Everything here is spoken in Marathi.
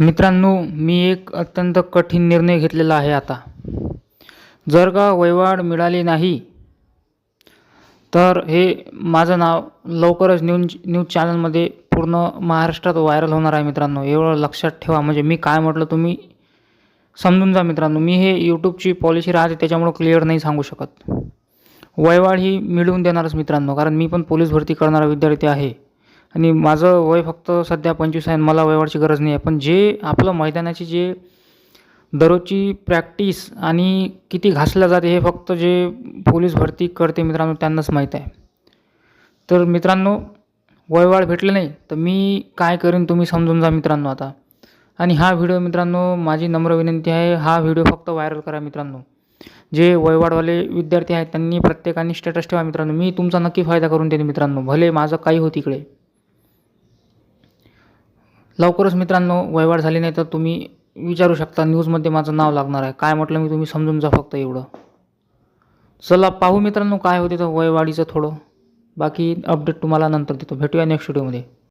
मित्रांनो मी एक अत्यंत कठीण निर्णय घेतलेला आहे आता. जर का वैवाड मिळाली नाही तर हे माझं नाव लवकरच न्यूज न्यूज चॅनलमध्ये पूर्ण महाराष्ट्रात व्हायरल होणार आहे मित्रांनो. एवढं लक्षात ठेवा. म्हणजे मी काय म्हटलं तुम्ही समजून जा मित्रांनो. मी हे यूट्यूबची पॉलिसी राहते त्याच्यामुळं क्लिअर नाही सांगू शकत. वयवाढ ही मिळवून देणारच मित्रांनो कारण मी पण पोलीस भरती करणारा विद्यार्थी आहे. आणि माझं वय फक्त सध्या पंचवीस आहे आणि मला वयवाढची गरज नाही आहे. पण जे आपलं मैदानाची जे दररोजची प्रॅक्टिस आणि किती घासल्या जाते हे फक्त जे पोलीस भरती करते मित्रांनो त्यांनाच माहीत आहे. तर मित्रांनो वयवाढ भेटलं नाही तर मी काय करेन तुम्ही समजून जा मित्रांनो आता. आणि हा व्हिडिओ मित्रांनो माझी नम्र विनंती आहे हा व्हिडिओ फक्त व्हायरल करा मित्रांनो. जे वयवाडवाले विद्यार्थी आहेत त्यांनी प्रत्येकाने स्टेटस ठेवा मित्रांनो. मी तुमचा नक्की फायदा करून देईन मित्रांनो भले माझं काही होत इकडे. लवकरच मित्रांनो वयवाढ झाली नाही तर तुम्ही विचारू शकता न्यूजमध्ये माझं नाव लागणार आहे. काय म्हटलं मी तुम्ही समजून जा फक्त एवढं. चला पाहू मित्रांनो काय होते तर वयवाढीचं थोडं. बाकी अपडेट तुम्हाला नंतर देतो. भेटूया नेक्स्ट व्हिडिओमध्ये